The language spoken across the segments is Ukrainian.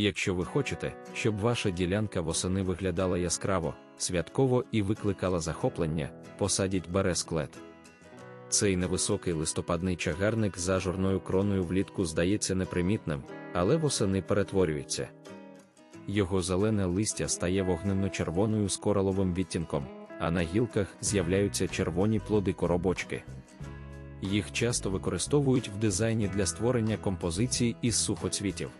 Якщо ви хочете, щоб ваша ділянка восени виглядала яскраво, святково і викликала захоплення, посадіть бересклет. Цей невисокий листопадний чагарник за жорною кроною влітку здається непримітним, але восени перетворюється. Його зелене листя стає вогненно-червоною з кораловим відтінком, а на гілках з'являються червоні плоди коробочки. Їх часто використовують в дизайні для створення композицій із сухоцвітів.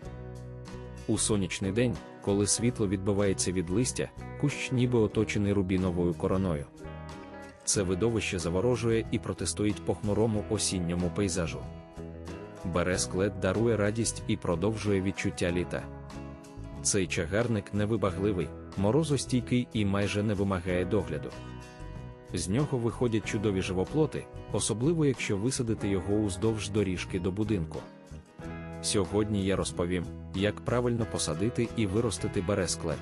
У сонячний день, коли світло відбивається від листя, кущ ніби оточений рубіновою короною. Це видовище заворожує і протистоїть похмурому осінньому пейзажу. Бересклет дарує радість і продовжує відчуття літа. Цей чагарник невибагливий, морозостійкий і майже не вимагає догляду. З нього виходять чудові живоплоти, особливо якщо висадити його уздовж доріжки до будинку. Сьогодні я розповім, як правильно посадити і виростити бересклет.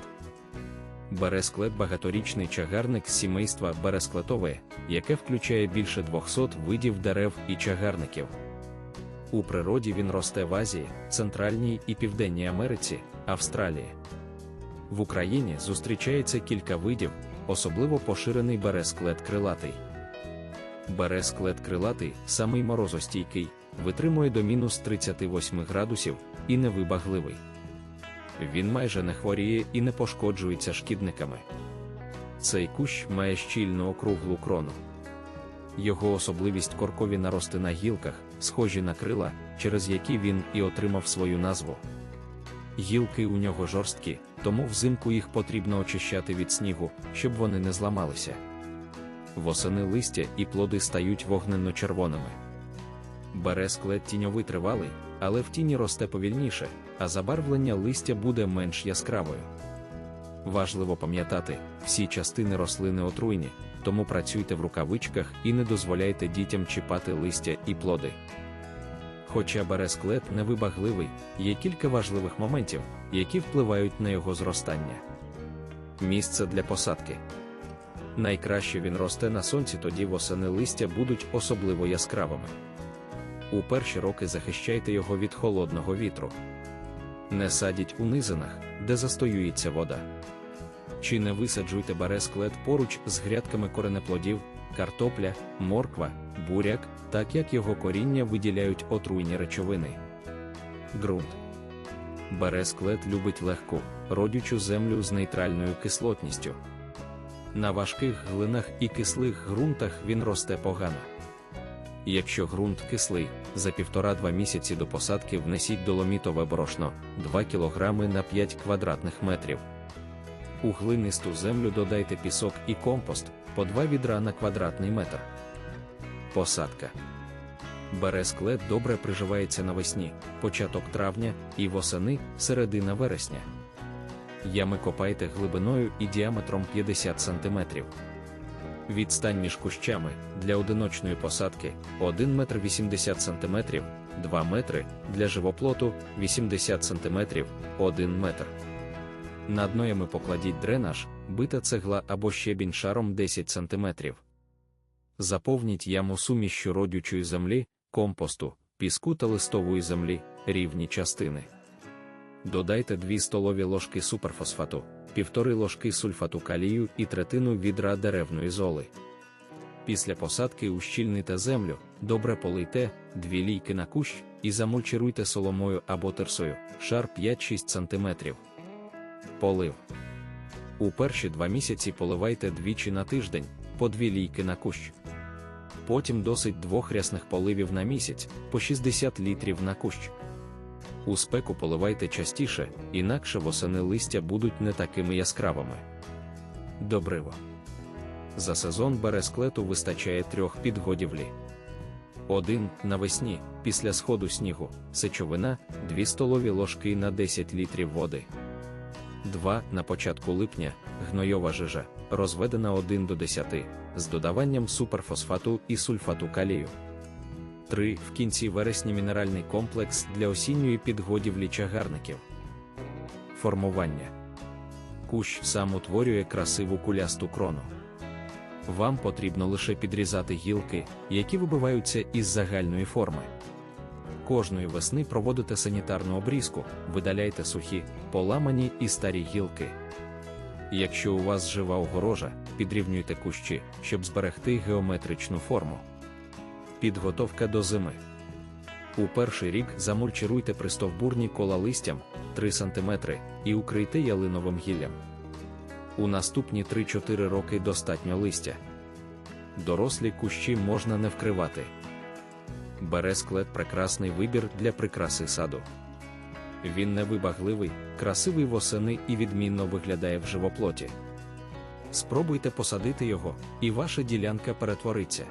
Бересклет багаторічний чагарник з сімейства бересклетове, яке включає більше 200 видів дерев і чагарників. У природі він росте в Азії, Центральній і Південній Америці, Австралії. В Україні зустрічається кілька видів, особливо поширений бересклет крилатий. Бересклет крилатий, самий морозостійкий, витримує до мінус 38 градусів і невибагливий. Він майже не хворіє і не пошкоджується шкідниками. Цей кущ має щільну округлу крону. Його особливість коркові нарости на гілках, схожі на крила, через які він і отримав свою назву. Гілки у нього жорсткі, тому взимку їх потрібно очищати від снігу, щоб вони не зламалися. Восени листя і плоди стають вогненно-червоними. Бересклет тіньовий тривалий, але в тіні росте повільніше, а забарвлення листя буде менш яскравою. Важливо пам'ятати, всі частини рослини отруйні, тому працюйте в рукавичках і не дозволяйте дітям чіпати листя і плоди. Хоча бересклет невибагливий, є кілька важливих моментів, які впливають на його зростання. Місце для посадки. Найкраще він росте на сонці, тоді восени листя будуть особливо яскравими. У перші роки захищайте його від холодного вітру. Не садіть у низинах, де застоюється вода. Чи не висаджуйте бересклет поруч з грядками коренеплодів, картопля, морква, буряк, так як його коріння виділяють отруйні речовини. Ґрунт. Бересклет любить легку, родючу землю з нейтральною кислотністю. На важких глинах і кислих ґрунтах він росте погано. Якщо ґрунт кислий, за півтора-два місяці до посадки внесіть доломітове борошно 2 кг на 5 квадратних метрів. У глинисту землю додайте пісок і компост по 2 відра на квадратний метр. Посадка. Бересклет добре приживається навесні, початок травня і восени середина вересня. Ями копайте глибиною і діаметром 50 см. Відстань між кущами для одиночної посадки 1 метр 80 см, 2 метри для живоплоту 80 см, 1 метр. На дно ями покладіть дренаж, бита цегла або щебінь шаром 10 см. Заповніть яму сумішю родючої землі, компосту, піску та листової землі, рівні частини. Додайте 2 столові ложки суперфосфату, півтори ложки сульфату калію і третину відра деревної золи. Після посадки ущільните землю, добре полийте, 2 лійки на кущ і замульчируйте соломою або терсою, шар 5-6 см. Полив. У перші два місяці поливайте двічі на тиждень, по 2 лійки на кущ. Потім досить двох рясних поливів на місяць, по 60 літрів на кущ. У спеку поливайте частіше, інакше восени листя будуть не такими яскравими. Добриво. За сезон бересклету вистачає трьох підгодівлі. 1. Навесні, після сходу снігу, сечовина 2 столові ложки на 10 літрів води. 2. На початку липня гнойова жижа, розведена 1 до 10, з додаванням суперфосфату і сульфату калію. 3. В кінці вересня мінеральний комплекс для осінньої підгодівлі чагарників. Формування. Кущ сам утворює красиву кулясту крону. Вам потрібно лише підрізати гілки, які вибиваються із загальної форми. Кожної весни проводите санітарну обрізку, видаляйте сухі, поламані і старі гілки. Якщо у вас жива огорожа, підрівнюйте кущі, щоб зберегти геометричну форму. Підготовка до зими. У перший рік замульчируйте пристовбурні кола листям 3 см і укрийте ялиновим гіллям. У наступні 3-4 роки достатньо листя. Дорослі кущі можна не вкривати. Бересклет прекрасний вибір для прикраси саду. Він невибагливий, красивий восени і відмінно виглядає в живоплоті. Спробуйте посадити його, і ваша ділянка перетвориться.